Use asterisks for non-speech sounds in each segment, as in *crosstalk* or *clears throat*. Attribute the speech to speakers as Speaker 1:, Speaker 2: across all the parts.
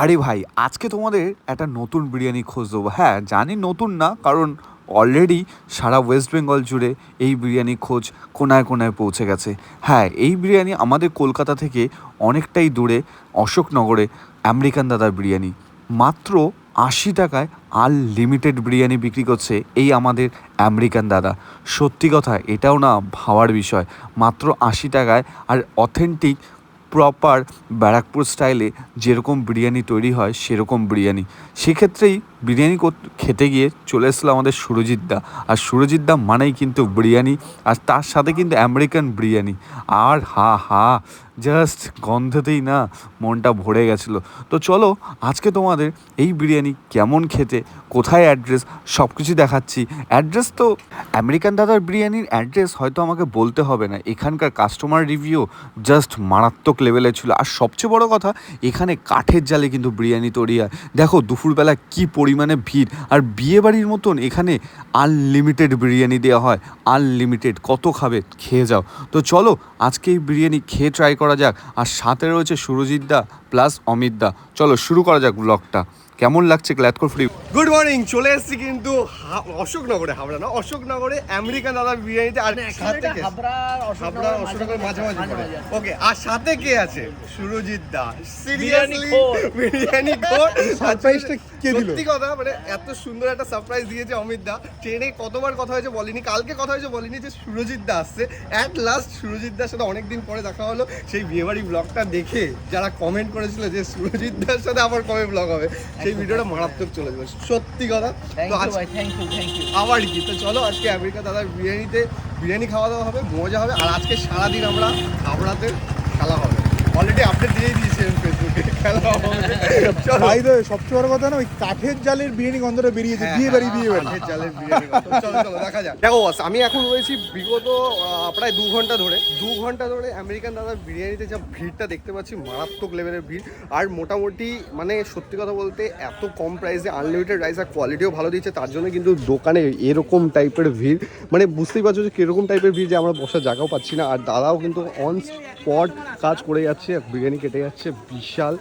Speaker 1: আরে ভাই, আজকে তোমাদের একটা নতুন বিরিয়ানি খোঁজ দেবো। হ্যাঁ জানি নতুন না, কারণ অলরেডি সারা ওয়েস্ট বেঙ্গল জুড়ে এই বিরিয়ানি খোঁজ কোনায় কোনায় পৌঁছে গেছে। হ্যাঁ এই বিরিয়ানি আমাদের কলকাতা থেকে অনেকটাই দূরে, অশোকনগরে, আমেরিকান দাদার বিরিয়ানি। মাত্র আশি টাকায় আনলিমিটেড বিরিয়ানি বিক্রি করছে এই আমাদের আমেরিকান দাদা। সত্যি কথা, এটাও না ভাবার বিষয়। মাত্র আশি টাকায় আর অথেন্টিক প্রপার ব্যারাকপুর স্টাইলে যেরকম বিরিয়ানি তৈরি হয় সেরকম বিরিয়ানি। সেক্ষেত্রেই বিরিয়ানি খেতে গিয়ে চলে এসেছিল আমাদের সুরজিৎ দা। আর সুরজিৎ দা মানেই কিন্তু বিরিয়ানি, আর তার সাথে কিন্তু আমেরিকান বিরিয়ানি। আর হা হা জাস্ট গন্ধেতেই না মনটা ভরে গেছিল। তো চলো, আজকে তোমাদের এই বিরিয়ানি কেমন খেতে, কোথায় অ্যাড্রেস সব কিছু দেখাচ্ছি। অ্যাড্রেস তো আমেরিকান দাদার বিরিয়ানির অ্যাড্রেস হয়তো আমাকে বলতে হবে না। এখানকার কাস্টমার রিভিউ জাস্ট মারাত্মক লেভেলে ছিল। আর সবচেয়ে বড় কথা, এখানে কাঠের জালে কিন্তু বিরিয়ানি তৈরি হয়। দেখো, দুপুরবেলা কি পরিমাণে ভিড়। আর বিয়ে বাড়ির মতন এখানে আনলিমিটেড বিরিয়ানি দেওয়া হয়। আনলিমিটেড কত খাবে খেয়ে যাও। তো চলো, আজকে এই বিরিয়ানি খেয়ে ট্রাই করা যাক। আর সাথে রয়েছে সুরজিৎ দা প্লাস অমিত দা। চলো, শুরু করা যাক ব্লগটা কেমন লাগছে গ্ল্যাডকোর ফ্রি
Speaker 2: গুড মর্নিং চলে এসেছি কিন্তু অশোকনগরে হাবড়া না অশোকনগরে আমেরিকান দাদা বিরিয়ানিতে আর সাথে কে হাবড়া অশোকনগরের মাঝামাঝি ওকে আর সাথে কে আছে? সুরজিৎ দা। সিরিয়াসলি বিরিয়ানি খোর। *laughs*
Speaker 3: সারপ্রাইজটা *laughs* কে দিল?
Speaker 2: সত্যি কথা মানে এত সুন্দর একটা সারপ্রাইজ দিয়েছে অমিত দা। ট্রেনে কতবার কথা হয়েছে বলিনি কালকে কথা হয়েছে বলিনি যে সুরজিৎ দা আসছে। অ্যাট লাস্ট সুরজিৎ দার সাথে অনেকদিন পরে দেখা হলো। সেই বিয়েবাড়ি ব্লগটা দেখে যারা কমেন্ট করেছিল যে সুরজিৎ দার সাথে আবার কবে ব্লগ হবে সেই ভিডিওটা মারাত্মক চলে যাবে সত্যি কথা। তো আবার কি? তো চলো আজকে আমেরিকা দাদা বিরিয়ানিতে বিরিয়ানি খাওয়া দাওয়া হবে মজা হবে আর আজকে সারাদিন আমরা হাবড়াতে খেলা হবে। অলরেডি আপডেট দিয়েই দিয়েছি
Speaker 3: তো সবচেয়ে বড় কথা না ওই কাঠের জালের বিরিয়ানি গন্ধটা বেরিয়েছে বিয়ে বাড়ি বিয়ে বাড়ি
Speaker 2: কাঠের জালের বিরিয়ানি চলো চলো দেখা যাক। দেখো boss, আমি এখন রয়েছি বিগত প্রায় দু ঘণ্টা ধরে দু ঘণ্টা ধরে আমেরিকান দাদার বিরিয়ানিতে যা ভিড়টা দেখতে পাচ্ছি মারাত্মক লেভেলের ভিড়। আর মোটামুটি মানে সত্যি কথা বলতে এত কম প্রাইসে আনলিমিটেড রাইস আর কোয়ালিটিও ভালো দিচ্ছে তার জন্য কিন্তু দোকানে এরকম টাইপের ভিড়। মানে বুঝতেই পারছ যে কীরকম টাইপের ভিড় যে আমরা বসার জায়গাও পাচ্ছি না আর দাদাও কিন্তু অন স্পট কাজ করে যাচ্ছে বিরিয়ানি কেটে যাচ্ছে বিশাল।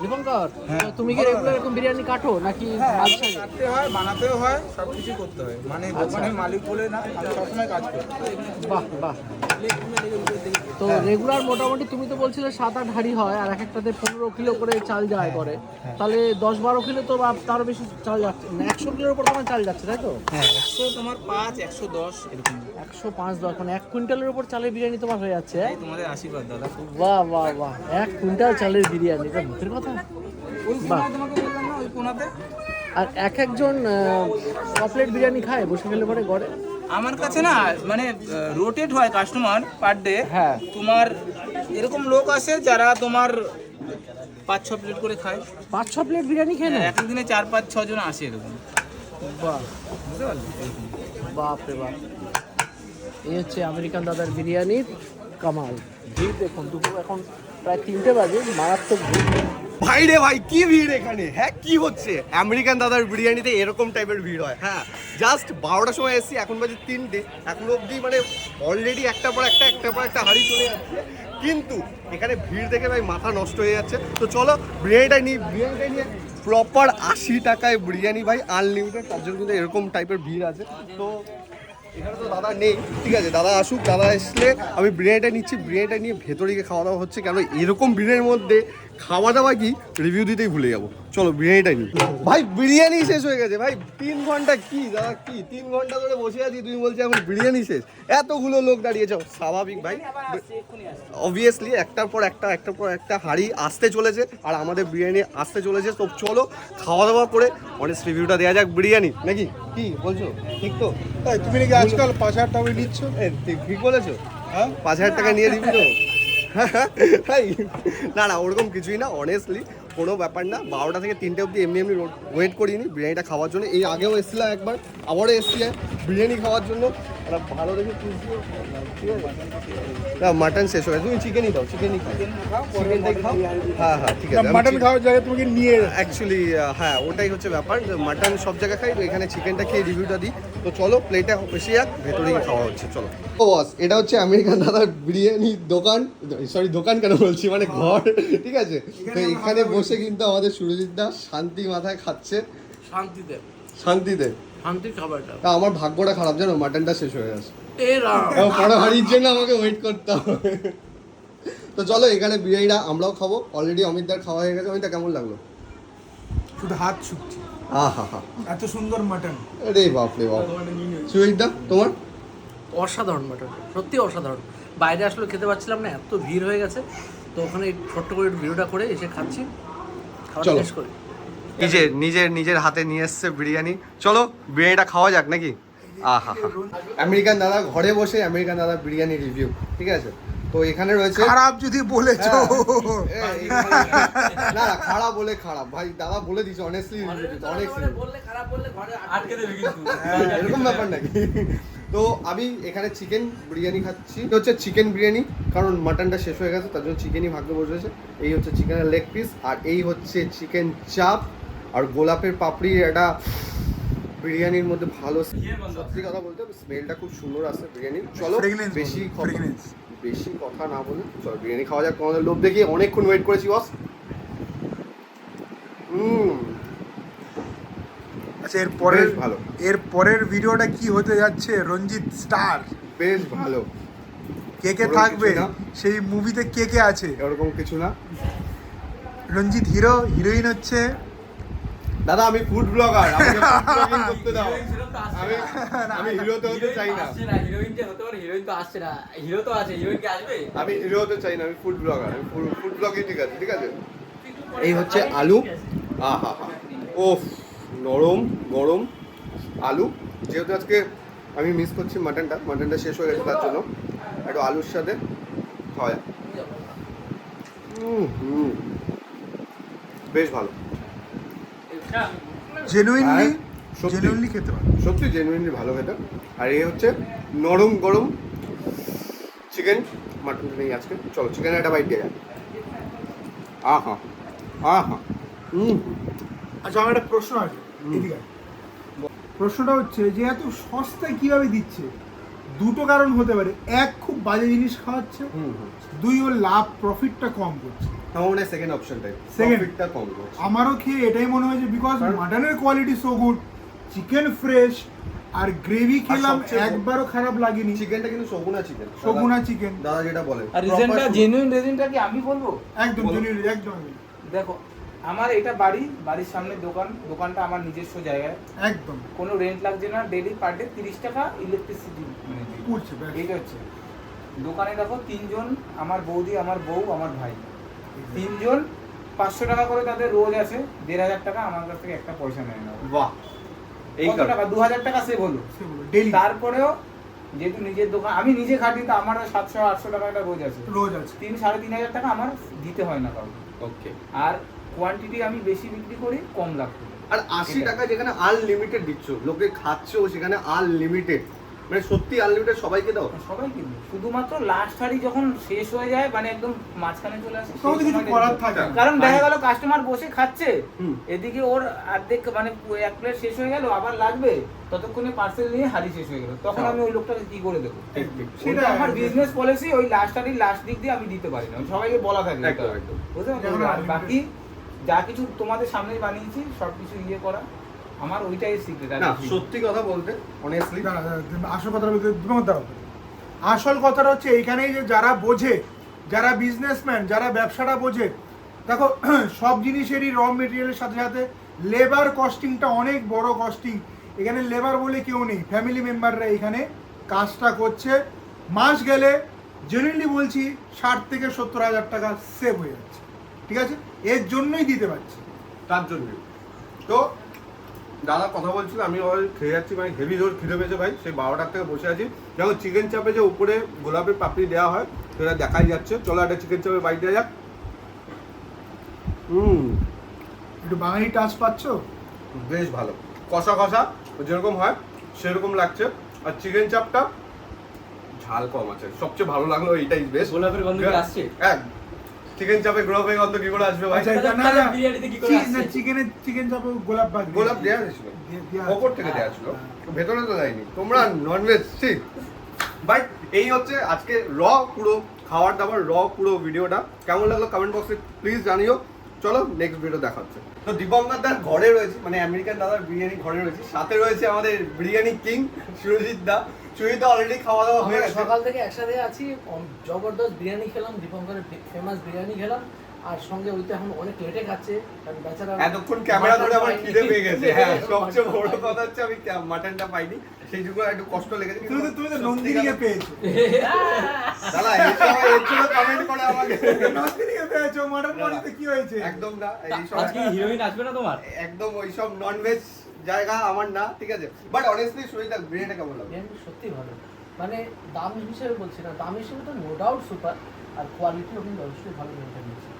Speaker 4: দীপঙ্কর তুমি কি রেগুলার এরকম বিরিয়ানি কাটো নাকি
Speaker 5: কাটতে হয় বানাতেও হয় সব কিছু করতে হয়। মানে দোকানের মালিক বলে না আমি সবসময় কাজ করি।
Speaker 4: বাহ বাহ। তো রেগুলার মোটামুটি তুমি তো বলছিলে সাত আট হাড়ি হয় আর এক একটাতে পনেরো কিলো করে চাল যায় করে। তাহলে দশ বারো কিলো তো বা তারও বেশি চাল যাচ্ছে একশো কিলোর উপর তোমার চাল যাচ্ছে তাই তো?
Speaker 5: হ্যাঁ একশো তোমার পাঁচ একশো দশ এরকম।
Speaker 4: একশো পাঁচ দশ মানে এক কুইন্টালের উপর চালের বিরিয়ানি তোমার হয়ে যাচ্ছে। হ্যাঁ?
Speaker 5: তোমাদের আশীর্বাদ দাদা।
Speaker 4: বাহ বাহ বাহ। এক কুইন্টাল চালের বিরিয়ানি এটা মুখের কথা? বাহ।
Speaker 5: না
Speaker 4: আর এক একজন চকলেট বিরিয়ানি খায় বসে গেলে পরে গড়ে।
Speaker 5: আমার কাছে না মানে রোটেট হয় কাস্টমার পার ডে
Speaker 4: হ্যাঁ।
Speaker 5: তোমার এরকম লোক আসে যারা তোমার পাঁচ ছ প্লেট করে খায়।
Speaker 4: পাঁচ ছ প্লেট বিরিয়ানি খেয়ে নেয়?
Speaker 5: এক দিনে চার পাঁচ ছ জন আসে এরকম।
Speaker 4: বাহ।
Speaker 5: বুঝতে পারলে?
Speaker 4: বাপ রে বাপ। এই হচ্ছে আমেরিকান দাদার বিরিয়ানির কামাল। ভিড় দেখুন, দুপুর এখন প্রায় তিনটে বাজে, মারাত্মক ভিড়।
Speaker 2: ভাই রে ভাই, কি ভিড় এখানে? হ্যাঁ কি হচ্ছে? আমেরিকান দাদার বিরিয়ানিতে এরকম টাইপের ভিড় হয় হ্যাঁ। জাস্ট বারোটার সময় এসেছি, এখন বাজে তিনটে। এখন অবধি মানে অলরেডি একটা পর একটা একটা পর একটা হাড়ি চলে যাচ্ছে। কিন্তু এখানে ভিড় দেখে ভাই মাথা নষ্ট হয়ে যাচ্ছে। তো চলো বিরিয়ানিটা নিই বিরিয়ানিটা নিয়ে প্রপার আশি টাকায় বিরিয়ানি ভাই আনলিমিটেড তার জন্য কিন্তু এরকম টাইপের ভিড় আছে। তো দাদা নেই। ঠিক আছে, দাদা আসুক, দাদা আসলে আমি বিরিয়ানিটা নিচ্ছি। বিরিয়ানিটা নিয়ে ভেতরে গিয়ে খাওয়া দাওয়া হচ্ছে কেন? এরকম মধ্যে খাওয়া দাওয়া কি? রিভিউ দিতেই ভুলে যাব। চলো নিই। ভাই, বিরিয়ানি শেষ হয়ে গেছে। ভাই, তিন ঘণ্টা কি দাদা, কি? তিন ঘণ্টা ধরে বসে আছি বলছো এখন বিরিয়ানি শেষ। এতগুলো লোক দাঁড়িয়েছে, স্বাভাবিক ভাই। অবভিয়াসলি একটার পর একটা, একটার পর একটা হাড়ি আসতে চলেছে আর আমাদের বিরিয়ানি আসতে চলেছে। তো চলো, খাওয়া দাওয়া করে অনেক রিভিউটা দেওয়া যাক বিরিয়ানি, নাকি? কি বলছো? ঠিক তো?
Speaker 3: তাই তুমি নাকি আজকাল পাঁচ হাজার টাকা নিচ্ছ?
Speaker 2: ঠিক- বলেছ? হ্যাঁ? পাঁচ হাজার টাকা নিয়ে দিবি তো? *laughs* না না ওরকম কিছুই না অনেস্টলি কোনো ব্যাপার না। বারোটা থেকে তিনটে অবধি এমনি এমনি ওয়েট করিনি বিরিয়ানিটা খাওয়ার জন্য। এই আগেও এসছিলাম একবার আবারও এসছি বিরিয়ানি খাওয়ার জন্য। একটা ভালো দেখে ঠিক আছে না মাটন শেষ হয়ে তুমি চিকেনই দাও চিকেনই খাও। চিকেনটাই খাও হ্যাঁ হ্যাঁ ঠিক আছে।
Speaker 3: মাটন খাওয়ার জায়গায় তোমাকে নিয়ে
Speaker 2: অ্যাকচুয়ালি হ্যাঁ ওটাই হচ্ছে ব্যাপার। মাটন সব জায়গায় খাই তো এখানে চিকেনটা খেয়ে রিভিউটা দিই। তো চলো প্লেটে বেশি যাক ভেতরেই খাওয়া হচ্ছে চলো। ও বস এটা হচ্ছে আমেরিকান দাদার বিরিয়ানি দোকান। সরি দোকান কেন বলছি? মানে ঘর। ঠিক আছে? তো এখানে বসে কিন্তু আমাদের সুরজিৎ দা শান্তি মাথায় খাচ্ছে।
Speaker 4: শান্তিতে।
Speaker 2: শান্তিতে।
Speaker 4: শান্তির খাবারটা।
Speaker 2: তা আমার ভাগ্যটা খারাপ জানো? মাটনটা শেষ হয়ে গেছে।
Speaker 4: এ রাম।
Speaker 2: এবং বড় জন্য আমাকে ওয়েট করতে হবে। তো চলো এখানে বিরিয়ানিটা আমরাও খাব। অলরেডি অমিতদার খাওয়া হয়ে গেছে। অমিতদা কেমন লাগল?
Speaker 3: শুধু হাত ছুটছে। এত সুন্দর মাটন।
Speaker 2: রে বাপ। রে বাপ সুরজিৎদা তোমার?
Speaker 4: অসাধারণ মাটন। সত্যি অসাধারণ। বাইরে আসলে খেতে পাচ্ছিলাম না এত ভিড় হয়ে গেছে। তো ওখানে ছোট্ট করে একটু ভিডিওটা করে এসে খাচ্ছি।
Speaker 2: চলো।
Speaker 4: শেষ করি।
Speaker 2: নিজের নিজের নিজের হাতে নিয়ে এসছে বিরিয়ানি। চলো বিরিয়ানিটা খাওয়া যাক নাকি? আহা আমেরিকান দাদা ঘরে বসে আমেরিকান দাদা বিরিয়ানি রিভিউ ঠিক আছে? তো এখানে রয়েছে
Speaker 3: খারাপ যদি বলেছ।
Speaker 2: হ্যাঁ, না খারাপ বলে খারাপ। ভাই দাদা বলে দিছে অনেস্টলি অনেস্টলি
Speaker 4: বললে খারাপ বললে ঘরে আটকে দেবে কিন্তু।
Speaker 2: এরকম ব্যাপার নাকি? তো আমি এখানে চিকেন বিরিয়ানি খাচ্ছি। এটা হচ্ছে চিকেন বিরিয়ানি কারণ মাটনটা শেষ হয়ে গেছে তার জন্য চিকেনই ভাগ্য বসেছে এই হচ্ছে চিকেনের লেগ পিস আর এই হচ্ছে চিকেন চাপ আর গোলাপের পাপড়ির একটা বিরিয়ানির মধ্যে ভালো সত্যি কথা বলতে স্মেলটা খুব সুন্দর আসছে বিরিয়ানি। চলো বেশি। বেশি কথা না বলে চলো বিরিয়ানি খাওয়া যাক। তোমাদের লোভ দেখিয়ে অনেকক্ষণ ওয়েট করেছি বস হুম।
Speaker 3: আচ্ছা এর পরের
Speaker 2: ভালো।
Speaker 3: এর পরের ভিডিওটা কি হতে যাচ্ছে? রঞ্জিত স্টার।
Speaker 2: বেশ ভালো।
Speaker 3: কে কে থাকবে?
Speaker 2: না।
Speaker 3: সেই মুভিতে কে কে আছে?
Speaker 2: এরকম কিছু না।
Speaker 3: রঞ্জিত হিরো হিরোইন হচ্ছে
Speaker 2: দাদা আমি ফুড ব্লগার আমাকে ব্লগিং *laughs* করতে দাও। আমি আমি হিরো তো হতে চাই না।
Speaker 5: হিরোইন যে হতে পারে হিরোইন তো আসছে না। হিরো তো আছে হিরোইন কি আসবে?
Speaker 2: আমি হিরো হতে চাই না আমি ফুড ব্লগার আমি ফুড ব্লগই ঠিক আছে ঠিক আছে? এই হচ্ছে আলু। আহা হা। ওফ নরম গরম আলু। যেহেতু আজকে আমি মিস করছি মাটনটা মাটনটা শেষ হয়ে গেছে তার জন্য। একটু আলুর সাথে হয়। বেশ ভালো।
Speaker 3: জেনুইনলি। জেনুইনলি খেতে পারে।
Speaker 2: সত্যি জেনুইনলি ভালো খেতে। আর এই হচ্ছে নরম গরম চিকেন মাটন নেই আজকে। চলো চিকেনের একটা বাইট দিয়ে যাক আহা আহা। হুম
Speaker 3: আচ্ছা আমার একটা প্রশ্ন আছে। প্রশ্নটা হচ্ছে যে এত সস্তায় কীভাবে দিচ্ছে? দুটো কারণ হতে পারে। এক খুব বাজে জিনিস খাওয়াচ্ছে। দুই ওর লাভ প্রফিটটা কম করছে।
Speaker 2: আমার সেকেন্ড অপশনটাই
Speaker 3: Second.
Speaker 2: কম করছে।
Speaker 3: আমারও খেয়ে এটাই মনে হয়েছে বিকজ মাটনের quality so good chicken fresh আর গ্রেভি খেলাম একবারও খারাপ লাগেনি।
Speaker 2: চিকেনটা কিন্তু সগুনা চিকেন
Speaker 3: সগুনা চিকেন
Speaker 2: দাদা যেটা বলে।
Speaker 5: আর রিজনটা জেনুইন রিজনটা কি আমি বলব?
Speaker 3: একদম। জেনুইন একদম।
Speaker 5: দেখো আমার এটা বাড়ি বাড়ির সামনে দোকান দোকানটা আমার নিজস্ব জায়গায়।
Speaker 3: একদম।
Speaker 5: কোনো রেন্ট লাগছে না ডেলি পার ডে তিরিশ টাকা ইলেকট্রিসিটি মানে
Speaker 3: ব্যাস।
Speaker 5: এইটা হচ্ছে। দোকানে দেখো তিনজন আমার বৌদি আমার বউ আমার ভাই। তিনজন পাঁচশো টাকা করে তাদের রোজ আছে দেড় হাজার টাকা আমার কাছ থেকে একটা পয়সা নেয় না।
Speaker 2: বাহ এই
Speaker 5: কত টাকা? দু হাজার টাকা সেভ হলো তারপরেও যেহেতু নিজের দোকান আমি নিজে খাটি তো আমার সাতশো আটশো টাকা একটা রোজ আছে
Speaker 3: রোজ আছে
Speaker 5: তিন সাড়ে তিন হাজার টাকা আমার দিতে হয় না কাউকে।
Speaker 2: ওকে
Speaker 5: আর কোয়ান্টিটি আমি বেশি বিক্রি করি কম লাভ করি।
Speaker 2: আর আশি টাকা যেখানে আনলিমিটেড দিচ্ছ লোকে খাচ্ছো সেখানে আনলিমিটেড মানে সত্যি আনলিমিটেড সবাইকে দাও।
Speaker 5: সবাই কিন্তু শুধুমাত্র লাস্ট হাড়ি যখন শেষ হয়ে যায় মানে একদম মাঝখানে চলে আসে
Speaker 3: কিছু করার থাকে না।
Speaker 5: কারণ দেখা গেল কাস্টমার বসে খাচ্ছে এদিকে ওর অর্ধেক মানে এক প্লেট শেষ হয়ে গেল আবার লাগবে ততক্ষণে পার্সেল নিয়ে হাড়ি শেষ হয়ে গেল। তখন আমি ওই লোকটাকে কি করে দেবো। সেটা আমার বিজনেস পলিসি ওই লাস্ট হাড়ির লাস্ট দিক দিয়ে আমি দিতে পারি না। সবাইকে বলা থাকে। বুঝতে পারছ? বাকি যা কিছু তোমাদের সামনে বানিয়েছি সব কিছু ইয়ে করা। আমার ওইটাই সিক্রেট
Speaker 2: না সত্যি কথা বলতে অনেস্টলি
Speaker 3: আসল কথাটা বলতে দাঁড়াও। আসল কথাটা হচ্ছে এইখানেই যে যারা বোঝে যারা বিজনেসম্যান যারা ব্যবসাটা বোঝে দেখো *clears throat* সব জিনিসেরই র মেটেরিয়ালের সাথে সাথে লেবার কস্টিংটা অনেক বড় কস্টিং এখানে লেবার বলে কেউ নেই ফ্যামিলি মেম্বাররা এখানে কাজটা করছে। মাস গেলে জেনুইনলি বলছি ষাট থেকে সত্তর হাজার টাকা সেভ হয়ে যাচ্ছে। ঠিক আছে? এর জন্যই দিতে পারছি।
Speaker 2: তার জন্য তো দাদা কথা বলছিল আমি ওই খেয়ে যাচ্ছি মানে হেভি জোর খিদে পেয়েছে ভাই। সেই বারোটার থেকে বসে আছি। দেখো চিকেন চাপে যে উপরে গোলাপের পাপড়ি দেওয়া হয় সেটা দেখাই যাচ্ছে। চলো একটা চিকেন চাপে বাইক দেওয়া যাক। হুম।
Speaker 3: একটু বাঙালি টাচ পাচ্ছ?
Speaker 2: বেশ ভালো। কষা কষা যেরকম হয় সেরকম লাগছে। আর চিকেন চাপটা ঝাল কম আছে। সবচেয়ে ভালো লাগল এইটাই বেশ।
Speaker 6: গোলাপের গন্ধ আসছে?
Speaker 2: এক চিকেন চাপে গন্ধ কি করে আসবে ভাই?
Speaker 3: আচ্ছা না না।
Speaker 6: বিরিয়ানিতে কি করে
Speaker 3: চি-
Speaker 6: আসছে?
Speaker 3: চিকেন চাপে গোলাপ বাগ
Speaker 2: গোলাপ ছিল ওপর থেকে দেওয়া ছিল ভেতরে তো দেয়নি। তোমরা ননভেজ ঠিক বাট এই হচ্ছে আজকে র পুরো খাবার দাবার র পুরো ভিডিওটা। কেমন লাগল কমেন্ট বক্সে প্লিজ জানিও। চলো নেক্সট ভিডিও দেখাচ্ছে তো দীপঙ্কর দার ঘরে রয়েছে মানে আমেরিকান দাদার বিরিয়ানি ঘরে রয়েছে। সাথে রয়েছে আমাদের বিরিয়ানি কিং সুরজিৎ দা। অলরেডি খাওয়া দাওয়া হয়ে গেছে।
Speaker 4: সকাল থেকে একসাথে আছি জবরদস্ত বিরিয়ানি খেলাম দীপঙ্করের ফেমাস বিরিয়ানি খেলাম আর সঙ্গে ওই তো এখন অনেক লেটে খাচ্ছে কারণ বেচারা
Speaker 2: এতক্ষণ ক্যামেরা ধরে আমার খিদে পেয়ে গেছে। হ্যাঁ *laughs* সবচেয়ে বড় কথা হচ্ছে আমি মাটনটা পাইনি সেই জন্য একটু কষ্ট লেগেছে
Speaker 3: তুমি তো তুমি তো নন্দিনীকে পেয়েছ *laughs*
Speaker 2: দাদা এই সময় কমেন্ট করে আমাকে।
Speaker 3: নন্দিনীকে পেয়েছ মাটন কি হয়েছে?
Speaker 2: একদম না এই
Speaker 6: আজকে
Speaker 2: সময়
Speaker 6: হিরোইন আসবে না তোমার?
Speaker 2: একদম ওইসব ননভেজ জায়গা আমার না ঠিক আছে? বাট অনেস্টলি সুবিধা বিরিয়ানিটা কেমন লাগল?
Speaker 4: বিরিয়ানি সত্যি ভালো। মানে দাম হিসেবে বলছি না দাম হিসেবে তো নো ডাউট সুপার আর কোয়ালিটিও কিন্তু অবশ্যই ভালো মেনটেন হচ্ছে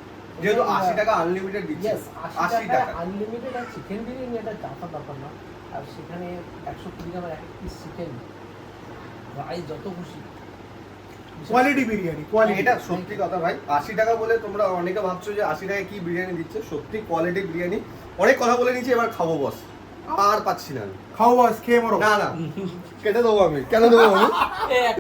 Speaker 2: যেহেতু আশি টাকা আনলিমিটেড দিচ্ছে আশি টাকা।
Speaker 4: আনলিমিটেড আর চিকেন বিরিয়ানি এটা জাতা ব্যাপার না। আর সেখানে একশো কুড়ি গ্রামের এক পিস চিকেন ভাই যত খুশি।
Speaker 3: কোয়ালিটি বিরিয়ানি কোয়ালিটি
Speaker 2: এটা সত্যি কথা ভাই আশি টাকা বলে তোমরা অনেকে ভাবছ যে আশি টাকায় কি বিরিয়ানি দিচ্ছে সত্যি কোয়ালিটি বিরিয়ানি। অনেক কথা বলে নিয়েছি এবার খাব বস আর পাচ্ছি না
Speaker 3: খাও বাস খেয়ে মরো
Speaker 2: না না। কেটে দেবো আমি। কেন দেবো আমি?